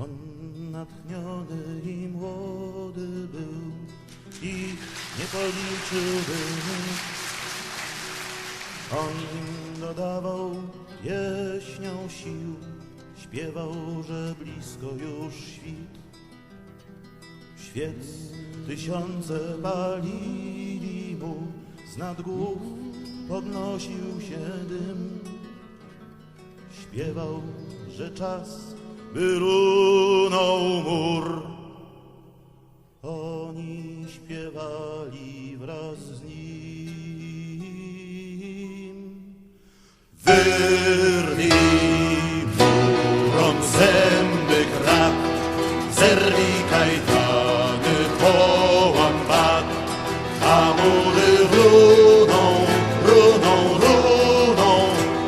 On natchniony i młody był, ich nie policzyłby. On im dodawał pieśnią sił, śpiewał, że blisko już świt. Świec tysiące palili mu, z nad głów podnosił się dym. Śpiewał, że czas by runął mur. Oni śpiewali wraz z nim. Wyrwij murom zęby krak, zerwij kajdany, połam bat, a mury runą, runą, runą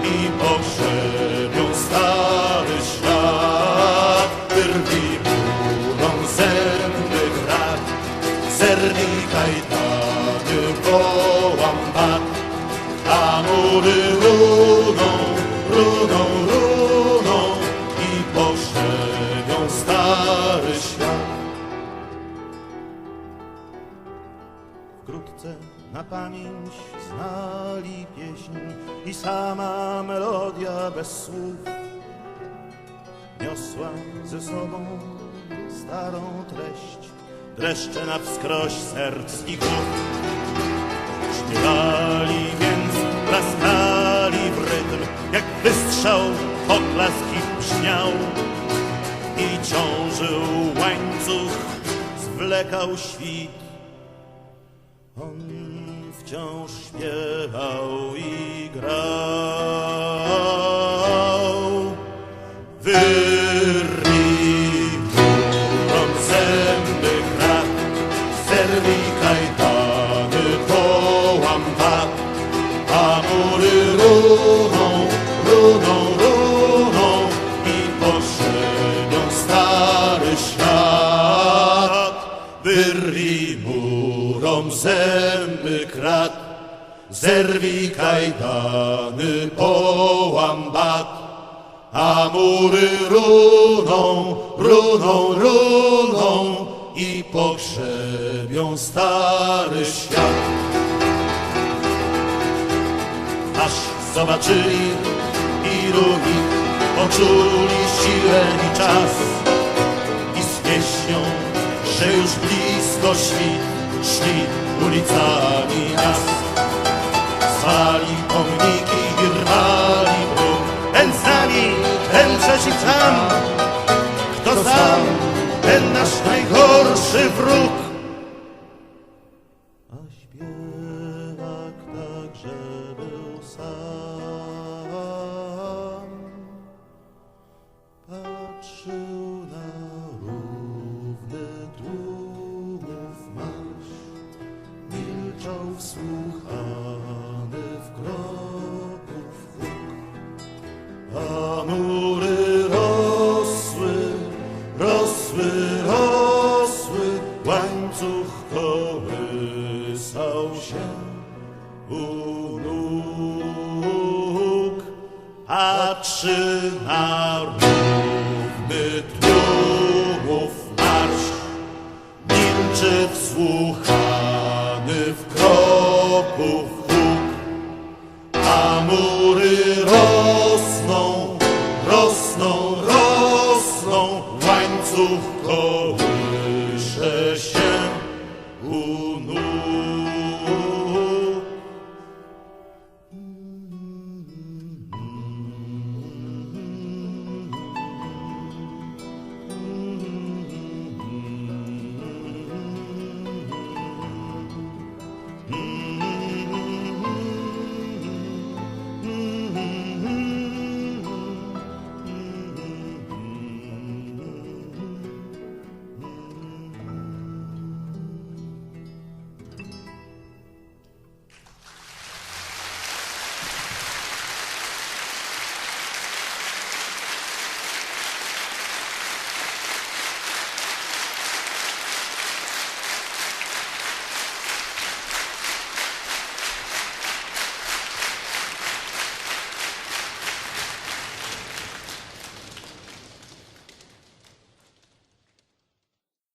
i pogrzebią mury runą, runą, runą i pogrzebią stary świat. Wkrótce na pamięć znali pieśń i sama melodia bez słów niosła ze sobą starą treść, dreszcze na wskroś serc i głów. Wystrzał poklaski brzmiał i ciążył łańcuch, zwlekał świt. On wciąż śpiewał i grał. Wyrwij murom zęby krak, zerwij kajdany, połam bat, a mury runą, runą Wyrwij murom zęby krat, zerwij kajdany, połam bat, a mury runą, runą, runą i pogrzebią stary świat. Aż zobaczyli ilu ich poczuli siłę i czas już blisko świt szli ulicami miast. Zwali pomniki i rwali bruk, ten z nami, ten przeciw nam. Kto sam, ten nasz najgorszy wróg. A śpiewak także był sam. Patrzył kołysał się u nóg. Patrzy na równy tłumów marsz, milczy wsłuchany w kroków o.